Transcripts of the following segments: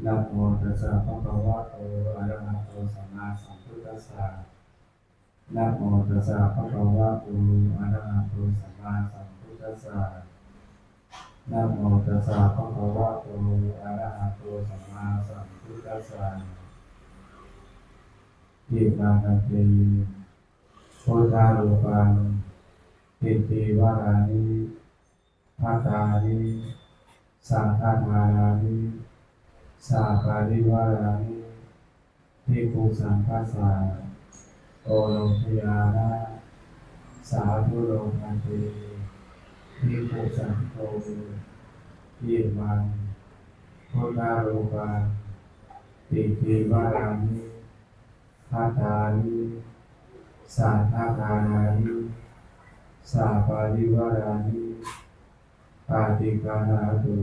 นะโมตัสสะภะคะวะโตอะระหะโตสัมมาสัมพุทธัสสะนะโมตัสสะภะคะวะโตอะระหะโตสัมมาสัมพุทธัสสะนะโมตัสสะภะคะวะโตอะระหะโตสัมมาสัมพุทธัสสะเอิมานันติพุทธารูปังเอติวารานิภัตานิสังฆานานิ สาปาริวารานิทิภูสังฆาสาโอโลพยานะสาธุโลภันติทิภูสังโฆยิมังพุทธารูปังติติวารานิพัตานิสังฆทานานิสาปาริวารานิปาติกานาตุ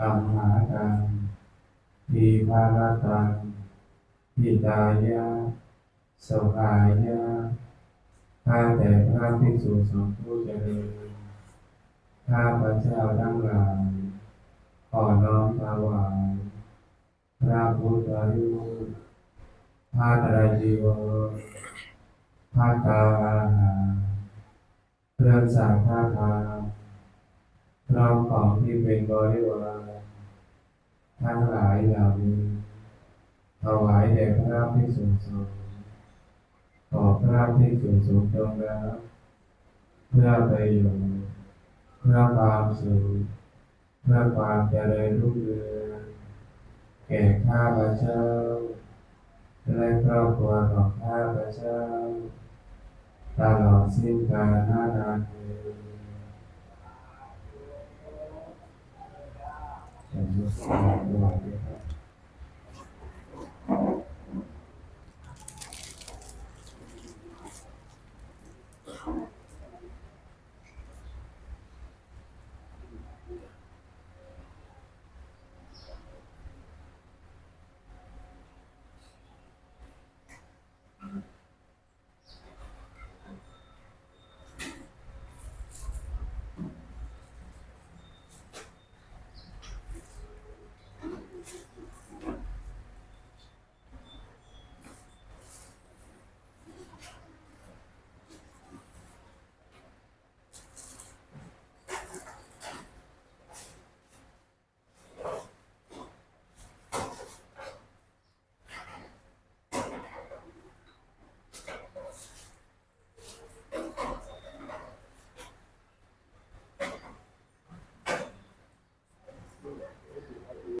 อัมหากังทีภารตังหิตายะสหายะข้าแต่พระภิกษุสงฆ์ผู้เจริญข้าพระเจ้าทั้งหลายขอน้อมถวายพระพุทธรูปพระตรัยจีวรพระกาอาหารเครื่องสังฆทาน พร้อมของที่เป็นบริวารทั้งหลายเหล่านี้ถวายแด่พระภิกษุสงฆ์ขอพระภิกษุสงฆ์จงรับเพื่อประโยชน์เพื่อความสุขเพื่อความเจริญรุ่งเรืองแก่ข้าพเจ้าและครอบครัวของข้าพเจ้าตลอดสิ้นกาลนานเท Yeah.